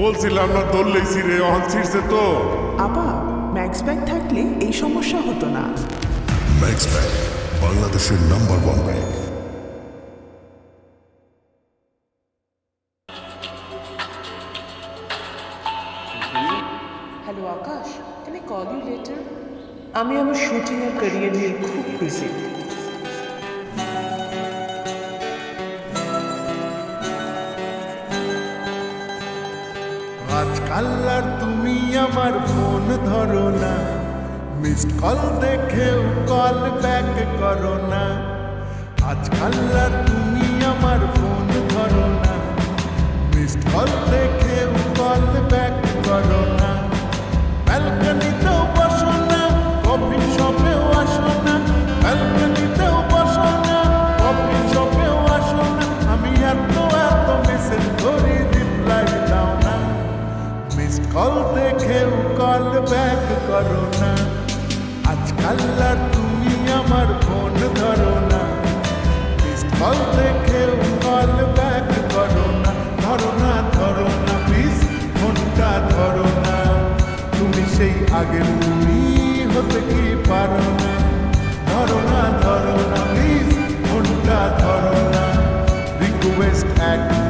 বলছিলাম না দললেই ছিঁড়ে অহন ছিঁড়ছে তো। আপা ম্যাক্স ব্যাগ থাকলে এই সমস্যা হতো না। ম্যাক্স ব্যাংক বাংলাদেশের number one bank hello Akash can I call you later আমি আমার শুটিং আর ক্যারিয়ার নিয়ে খুব বিজি আজকাল আর তুমি আমার ফোন ধরো না। মিসড কল দেখেও কল ব্যাক করো না। আজকাল আর তুমি আমার ফোন ধরো না। মিসড কল দেখেও কল ব্যাক করো না। কল ব্যাক করো না আজকাল আর তুমি আমার ফোন ধরো না। মিসড কল দেখেও কল ব্যাক করো না ধরো না ধরো না প্লিজ ফোনটা ধরো না। তুমি সেই আগের তুমি হতে কি পারো না। ধরো না ধরো না প্লিজ ফোনটা ধরো না। রিকোয়েস্ট একটাই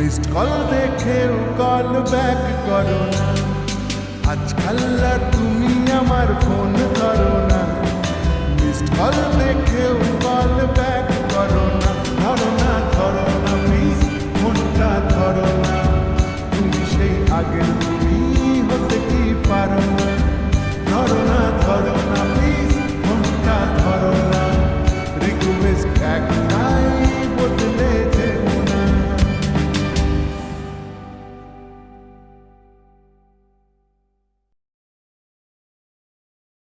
মিসড কল দেখেও কল ব্যাক করো। না আজকাল তুমি আমার ফোন ধরো